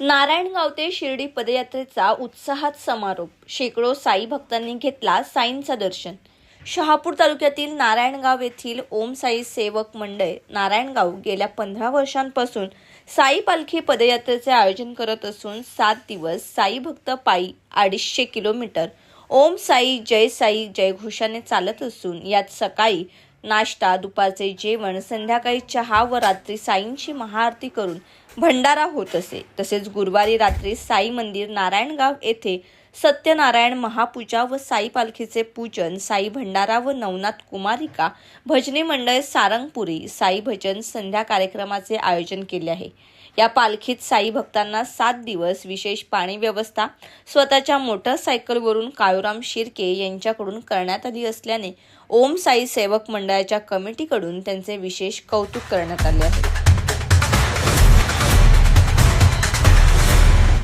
नारायणगाव ते शिर्डी पदयात्रेचा उत्साहात समारोप. शेकडो साई भक्तांनी घेतला साईंचा दर्शन. शहापूर तालुक्यातील नारायणगाव येथील ओम साई सेवक मंडळ नारायणगाव गेल्या पंधरा वर्षांपासून साई पालखी पदयात्रेचे आयोजन करत असून सात दिवस साई भक्त पायी अडीचशे किलोमीटर ओम साई जय साई जयघोषाने चालत असून यात सकाळी नाश्ता दुपारचे जेवण संध्याकाळी चहा व रात्री साईंची महाआरती करून भंडारा होत असे. तसेच गुरुवारी रात्री साई मंदिर नारायणगाव येथे सत्यनारायण महापूजा व साई पालखीचे पूजन साई भंडारा व नवनाथ कुमारिका भजनी मंडळ सारंगपुरी साई भजन संध्या कार्यक्रमाचे आयोजन केले आहे. या पालखीत साई भक्तांना सात दिवस विशेष पाणी व्यवस्था स्वतःच्या मोटरसायकलवरून काळूराम शिर्के यांच्याकडून करण्यात आली असल्याने ओम साई सेवक मंडळाच्या कमिटीकडून त्यांचे विशेष कौतुक करण्यात आले आहे.